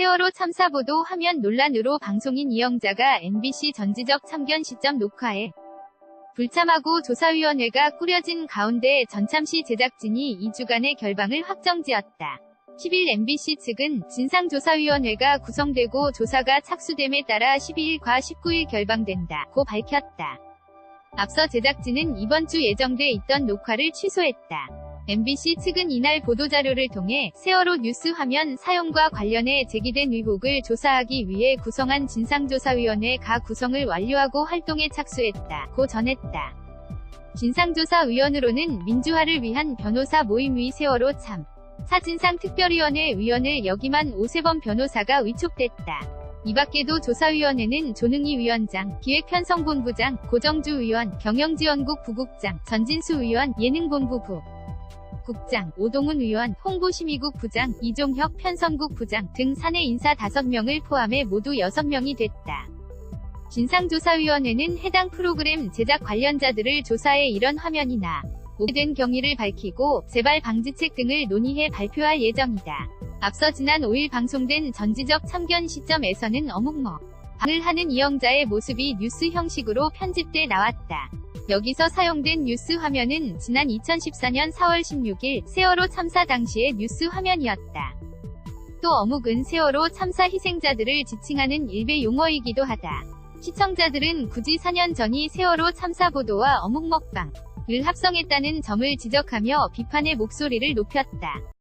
세월호 참사 보도 화면 논란으로 방송인 이영자가 MBC 전지적 참견 시점 녹화에 불참하고 조사위원회가 꾸려진 가운데 전참시 제작진이 2주간의 결방을 확정지었다. 10일 MBC 측은 진상조사위원회가 구성되고 조사가 착수됨에 따라 12일과 19일 결방된다고 밝혔다. 앞서 제작진은 이번 주 예정돼 있던 녹화를 취소했다. MBC 측은 이날 보도자료를 통해 세월호 뉴스 화면 사용과 관련해 제기된 의혹을 조사하기 위해 구성한 진상조사위원회 가 구성을 완료하고 활동에 착수했다 고 전했다. 진상조사위원으로는 민주화를 위한 변호사 모임 위 세월호 참 사진상 특별위원회 위원을 역임한 오세범 변호사가 위촉됐다. 이 밖에도 조사위원회는 조능희 위원장, 기획편성본부장, 고정주 위원, 경영지원국 부국장, 전진수 위원, 예능본부 부 국장, 오동훈 의원, 홍보심의국 부장, 이종혁 편성국 부장 등 사내 인사 5명을 포함해 모두 6명이 됐다. 진상조사위원회는 해당 프로그램 제작 관련자들을 조사해 이런 화면이나 오래된 경위를 밝히고 재발 방지책 등을 논의해 발표할 예정이다. 앞서 지난 5일 방송된 전지적 참견 시점에서는 어묵머 방을 하는 이영자의 모습이 뉴스 형식으로 편집돼 나왔다. 여기서 사용된 뉴스 화면은 지난 2014년 4월 16일 세월호 참사 당시의 뉴스 화면이었다. 또 어묵은 세월호 참사 희생자들을 지칭하는 일베 용어이기도 하다. 시청자들은 굳이 4년 전이 세월호 참사 보도와 어묵 먹방을 합성했다는 점을 지적하며 비판의 목소리를 높였다.